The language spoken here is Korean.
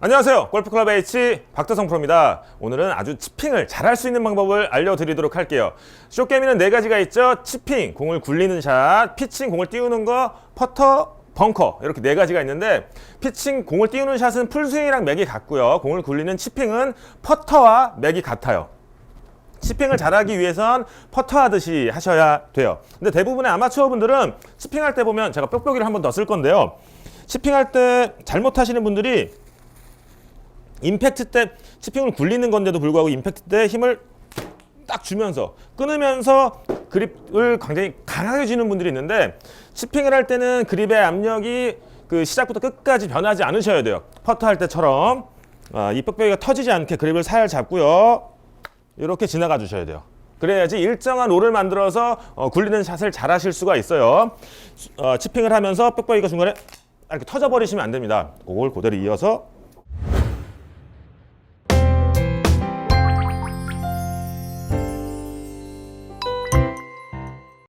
안녕하세요. 골프클럽 H 박대성 프로입니다. 오늘은 아주 치핑을 잘할 수 있는 방법을 알려드리도록 할게요. 쇼게임에는 네 가지가 있죠. 치핑, 공을 굴리는 샷, 피칭, 공을 띄우는 거, 퍼터, 벙커 이렇게 네 가지가 있는데 피칭, 공을 띄우는 샷은 풀스윙이랑 맥이 같고요. 공을 굴리는 치핑은 퍼터와 맥이 같아요. 치핑을 잘하기 위해선 퍼터 하듯이 하셔야 돼요. 근데 대부분의 아마추어 분들은 치핑할 때 보면 제가 뾱뾱이를 한 번 더 쓸 건데요. 치핑할 때 잘못하시는 분들이 임팩트 때 치핑을 굴리는 건데도 불구하고 임팩트 때 힘을 딱 주면서 끊으면서 그립을 굉장히 강하게 쥐는 분들이 있는데 치핑을 할 때는 그립의 압력이 그 시작부터 끝까지 변하지 않으셔야 돼요. 퍼터 할 때처럼 아, 이 뾱뾱이가 터지지 않게 그립을 살 잡고요. 이렇게 지나가 주셔야 돼요. 그래야지 일정한 롤을 만들어서 어, 굴리는 샷을 잘 하실 수가 있어요. 어, 치핑을 하면서 뾱뾱이가 중간에 이렇게 터져버리시면 안 됩니다. 그걸 그대로 이어서